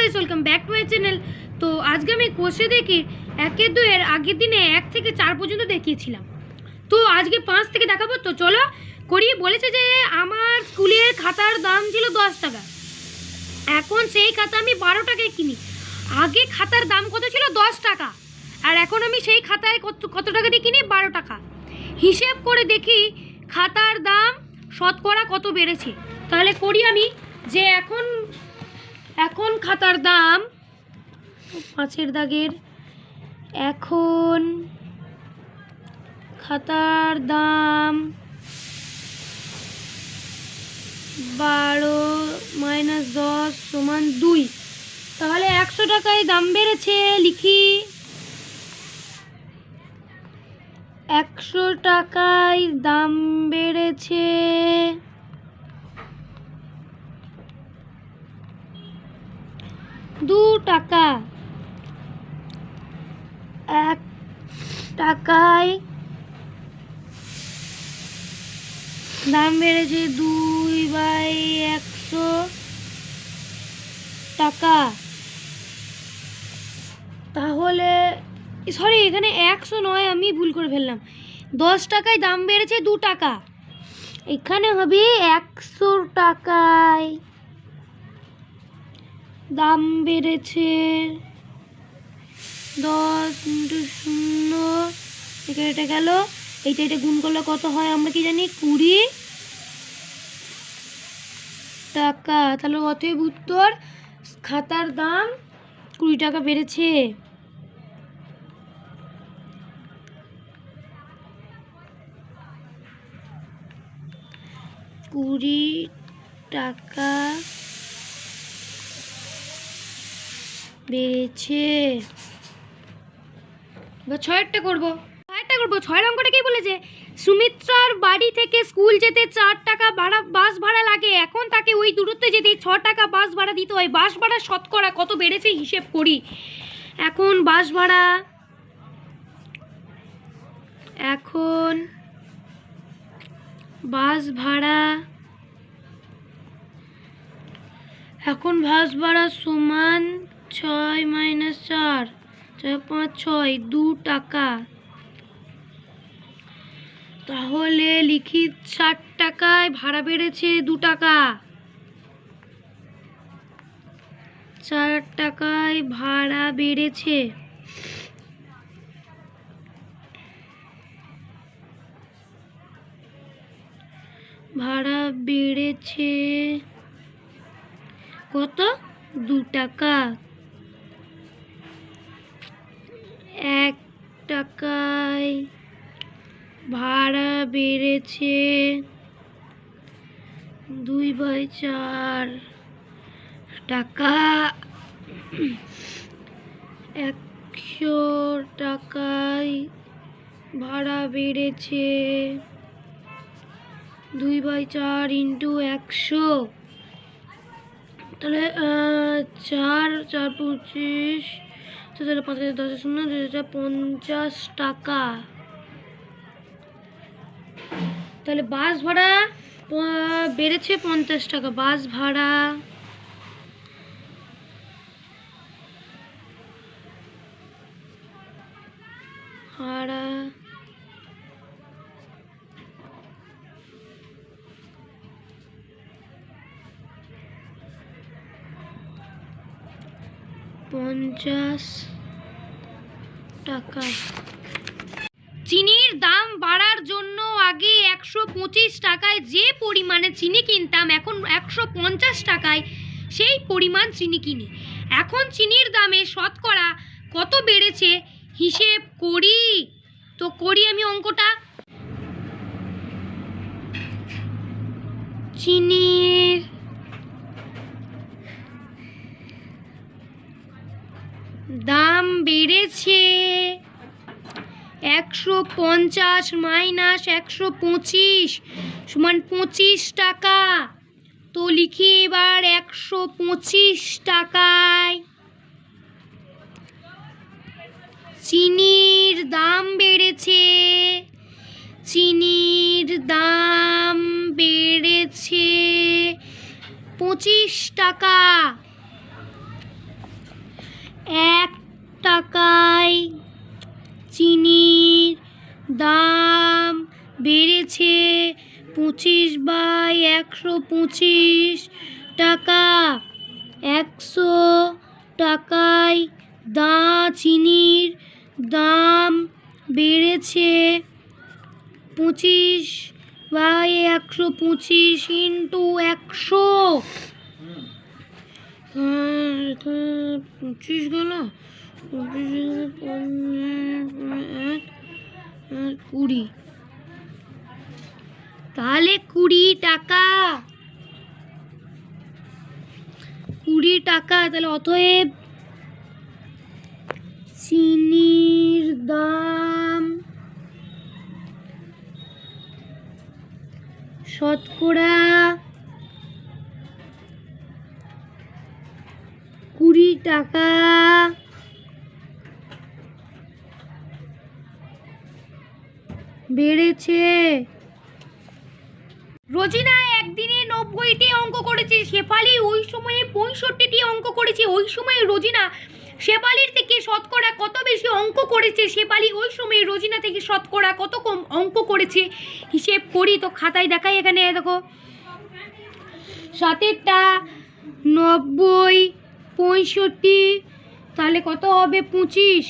Guys welcome back to my channel তো আজকে আমি কোষে দেখি একের দুয়ের আগের দিনে এক থেকে চার পর্যন্ত দেখিয়েছিলাম। তো আজকে পাঁচ থেকে দেখাবো। তো চলো করি বলেছে যে আমার স্কুলের খাতার দাম ছিল দশ টাকা। এখন সেই খাতা আমি বারো টাকায় কিনি। আগে খাতার দাম কত ছিল? দশ টাকা। আর এখন আমি সেই খাতায় কত কত টাকা দিয়ে কিনি? বারো টাকা। হিসেব করে দেখি খাতার দাম শতকরা কত বেড়েছে। তাহলে করি আমি যে এখন এখন খাতার দাম, পাঁচের দাগের, এখন খাতার দাম বারো মাইনাস দশ সমান দুই। তাহলে একশো টাকায় দাম বেড়েছে, লিখি। একশো টাকায় দাম বেড়েছে। দু টাকা। এক টাকায় দাম বেড়েছে দুই বাই একশো টাকা। তাহলে সরি এখানে একশো নয়, আমি ভুল করে ফেললাম। দশ টাকায় দাম বেড়েছে দু টাকা। এখানে হবে একশো টাকায় দাম বেড়েছে। দশ ইন্টু শূন্য। এখানে এটা গেল। এইটা, এটা গুণ করলে কত হয় আমরা কি জানি? কুড়ি টাকা। তাহলে অতএব উত্তর, খাতার দাম কুড়ি টাকা বেড়েছে। কুড়ি টাকা বেড়েছে এবার ছয়েরটা করব। ছয়েরটা করব। ছয়ের অঙ্কটা কি বলেছে? সুমিত্রার বাড়ি থেকে স্কুল যেতে চার টাকা ভাড়া বাস ভাড়া লাগে। এখন তাকে ওই দূরত্বে যেতে ছ টাকা বাস ভাড়া দিতে হয়। বাস ভাড়া শতকরা কত বেড়েছে হিসেব করি। এখন বাস ভাড়া এখন বাস ভাড়া এখন বাস ভাড়া সমান ছয় মাইনাস চার, ছয় পাঁচ ছয়, দু টাকা। তাহলে লিখি ষাট টাকায় ভাড়া বেড়েছে দু টাকা। চার টাকায় ভাড়া বেড়েছে। ভাড়া বেড়েছে কত? দু টাকা। এক টাকায় ভাড়া বেড়েছে দুই বাই চার টাকা। একশো টাকায় ভাড়া বেড়েছে দুই বাই চার ইন্টু একশো। তাহলে চার চার পঁচিশ তাহলে পাঁচ হাজার দশ শূন্য, দুই হাজার পঞ্চাশ টাকা। তাহলে বাস ভাড়া বেড়েছে পঞ্চাশ টাকা, বাস ভাড়া। ভাড়া পঞ্চাশ টাকা। চিনির দাম বাড়ার জন্য আগে একশো পঁচিশ টাকায় যে পরিমাণে চিনি কিনতাম, এখন একশো পঞ্চাশ টাকায় সেই পরিমাণ চিনি কিনি। এখন চিনির দামে শতকরা কত বেড়েছে হিসেব করি? তো করি আমি অঙ্কটা। চিনির একশো পঞ্চাশ মাইনাস একশো পঁচিশ সমান পঁচিশ টাকা। তো লিখি এবার একশো পঁচিশ টাকায়। চিনির দাম বেড়েছে, চিনির দাম বেড়েছে পঁচিশ টাকা। এক টাকায় চিনি দাম বেড়েছে পঁচিশ বাই একশো পঁচিশ টাকা। একশো টাকায় দা চিনির দাম বেড়েছে পঁচিশ বাই একশো পঁচিশ ইন্টু একশো। হ্যাঁ, পঁচিশ গেল? পঁচিশ এক কুড়ি। তাহলে কুড়ি টাকা। কুড়ি টাকা তাহলে অতএব চিনির দাম শতকরা কুড়ি টাকা। বেড়েছে। রোজিনা একদিনে নব্বইটি অঙ্ক করেছে শেফালি, ওই সময়ে পঁয়ষট্টিটি অঙ্ক করেছে, ওই সময়ে রোজিনা। শেফালির থেকে শতকরা কত বেশি অঙ্ক করেছে শেফালি? ওই সময়ে রোজিনা থেকে শতকরা কত কম অঙ্ক করেছে? হিসেব করি তো খাতায় দেখাই এখানে দেখো। সাতেরটা, নব্বই, পঁয়ষট্টি, তাহলে কত হবে? পঁচিশ।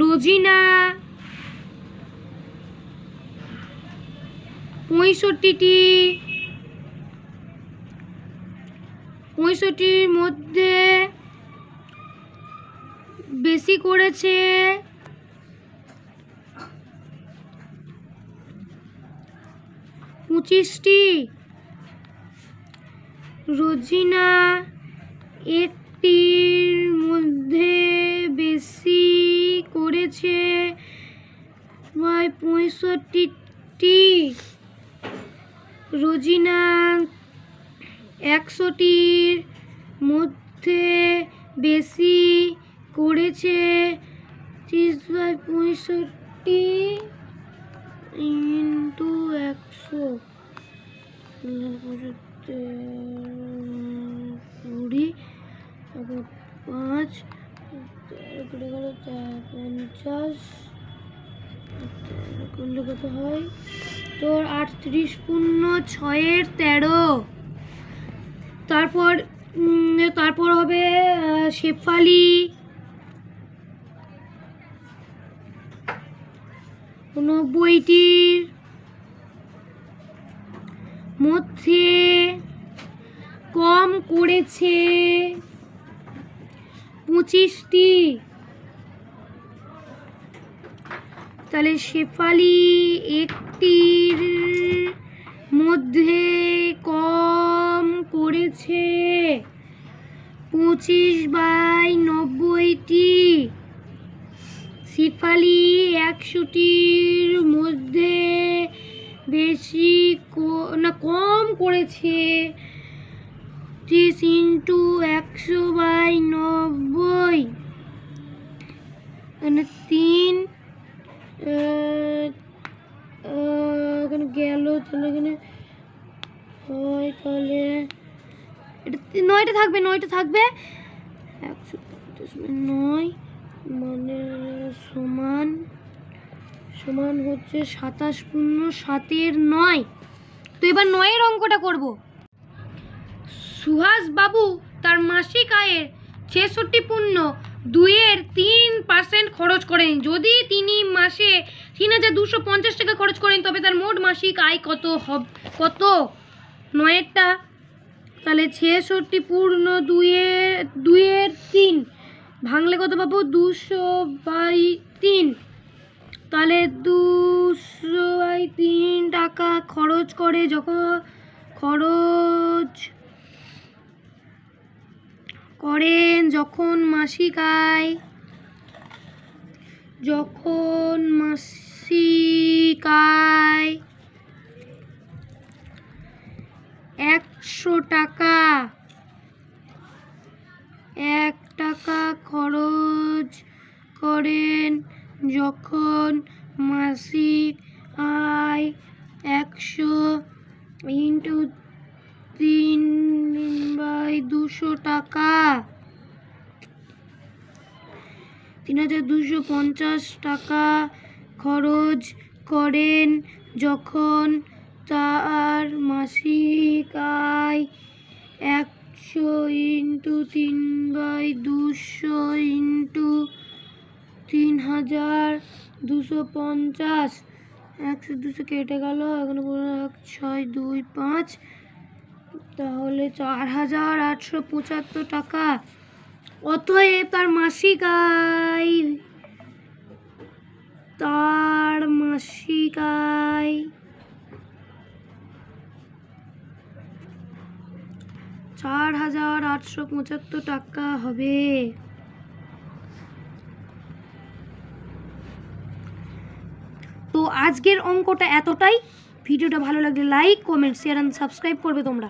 রোজিনা পঁয়ষট্টিটি পঁয়ষট্টির মধ্যে বেশি করেছে পঁচিশটি। রোজিনা একটির মধ্যে বেশি করেছে। প্রায় পঁয়ষট্টিটি। রোজিনা একশোটির মধ্যে বেশি করেছে। পঁয়ষট্টি ইন্টু একশো। কুড়ি পাঁচ পঞ্চাশ। করলে কত হয়? তোর আটত্রিশ পূর্ণ ছয়ের তেরো। তারপর তারপর হবে শেফালি। নব্বইটির মধ্যে কম করেছে। পঁচিশটি। শেফালি একটির মধ্যে কম করেছে। পঁচিশ বাই নব্বইটি। শিফালি একশোটির মধ্যে বেশি না, কম করেছে। ত্রিশ ইন্টু একশো বাই নব্বই। এখানে তিন এখানে গেল, তাহলে এখানে হয় তাহলে এটা নয়টা থাকবে নয়টা থাকবে। একশো পঞ্চাশ নয় মানে সমান সমান হচ্ছে সাতাশ পূর্ণ সাতের নয়। তো এবার নয়ের অঙ্কটা করব। সুহাস বাবু তার মাসিক আয়ের ছেষট্টি পূর্ণ দুইয়ের তিন পার্সেন্ট খরচ করেন। যদি তিনি মাসে তিন হাজার দুশো পঞ্চাশ টাকা খরচ করেন, তবে তার মোট মাসিক আয় কত হব কত? নয়েরটা। তাহলে ছেষট্টি পূর্ণ দুইয়ের দুইয়ের তিন। ভাঙলে কত পাবো? দুশো বাই তিন। তাহলে দুশো বাই তিন টাকা খরচ করে যখন খরচ করেন যখন মাসিক আয়। যখন মাসিক আয় একশো টাকা। এক টাকা খরচ করেন যখন মাসিক আয় একশো ইন্টু দুশো টাকা। তিন হাজার দুশো পঞ্চাশ টাকা খরচ করেন যখন তার মাসিক আয় একশো ইন্টু তিন বাই দুশো ইন্টু তিন হাজার দুশো পঞ্চাশ। একশো দুশো কেটে গেল, এখানে ছয়, দুই, পাঁচ। তাহলে চার হাজার আটশো পঁচাত্তর টাকা। অতএব তার মাসিক আয়, তার মাসিক আয় চার হাজার আটশো পঁচাত্তর টাকা হবে। তো আজকের অঙ্কটা এতটাই। ভিডিওটা ভালো লাগলে like comment share and subscribe করবে তোমরা।